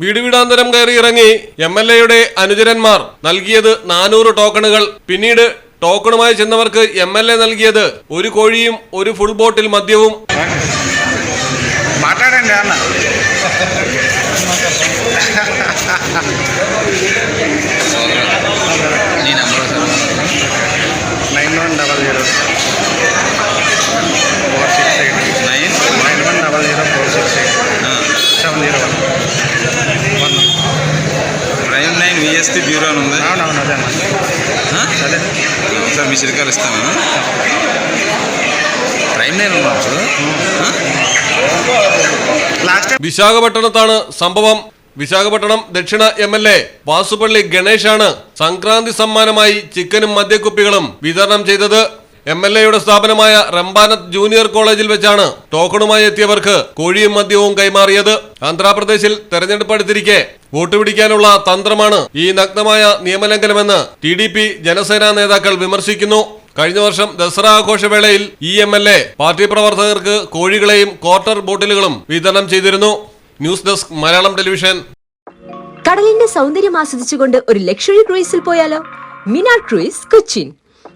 വീട് വീടാന്തരം കയറി ഇറങ്ങി എം എൽ എയുടെ അനുചരന്മാർ നൽകിയത് നാനൂറ് ടോക്കണുകൾ പിന്നീട് ടോക്കണുമായി ചെന്നവർക്ക് എം എൽ എ നൽകിയത് ഒരു കോഴിയും ഒരു ഫുൾ ബോട്ടിൽ മദ്യവും. ప్రైమ్ నైన్ విఎస్టీ బ్యూరో అని ఉంది అవునవును అదే అన్న ఆ? అదే సార్ మీ చిరకాలు ఇస్తాను ప్రైమ్ నైన్ ఉండవచ్చు ఆ? లాస్ట్ టైం വിശാഖപട്ടണത്താണ് സംഭവം വിശാഖപട്ടണം ദക്ഷിണ എം എൽ എ വാസുപള്ളി ഗണേഷാണ് സംക്രാന്തി സമ്മാനമായി ചിക്കനും മദ്യക്കുപ്പികളും വിതരണം ചെയ്തത് എം എൽ എയുടെ സ്ഥാപനമായ റംബാനത്ത് ജൂനിയർ കോളേജിൽ വെച്ചാണ് ടോക്കണുമായി എത്തിയവർക്ക് കോഴിയും മദ്യവും കൈമാറിയത്. ആന്ധ്രാപ്രദേശിൽ തെരഞ്ഞെടുപ്പ് അടുത്തിരിക്കെ വോട്ട് പിടിക്കാനുള്ള തന്ത്രമാണ് ഈ നഗ്നമായ നിയമലംഘനമെന്ന് ടി ഡി പി ജനസേനാ നേതാക്കൾ വിമർശിക്കുന്നു. കഴിഞ്ഞ വർഷം ദസറ ആഘോഷവേളയിൽ ഈ എം എൽ എ പാർട്ടി പ്രവർത്തകർക്ക് കോഴികളെയും ക്വാർട്ടർ ബോട്ടിലുകളും വിതരണം ചെയ്തിരുന്നു. News desk Malayalam television. കടലിന്റെ സൗന്ദര്യം ആസ്വദിച്ചുകൊണ്ട് ഒരു ലക്ഷറി ക്രൂയിസിൽ പോയാലോ? മിനാ ക്രൂയിസ് കൊച്ചിൻ.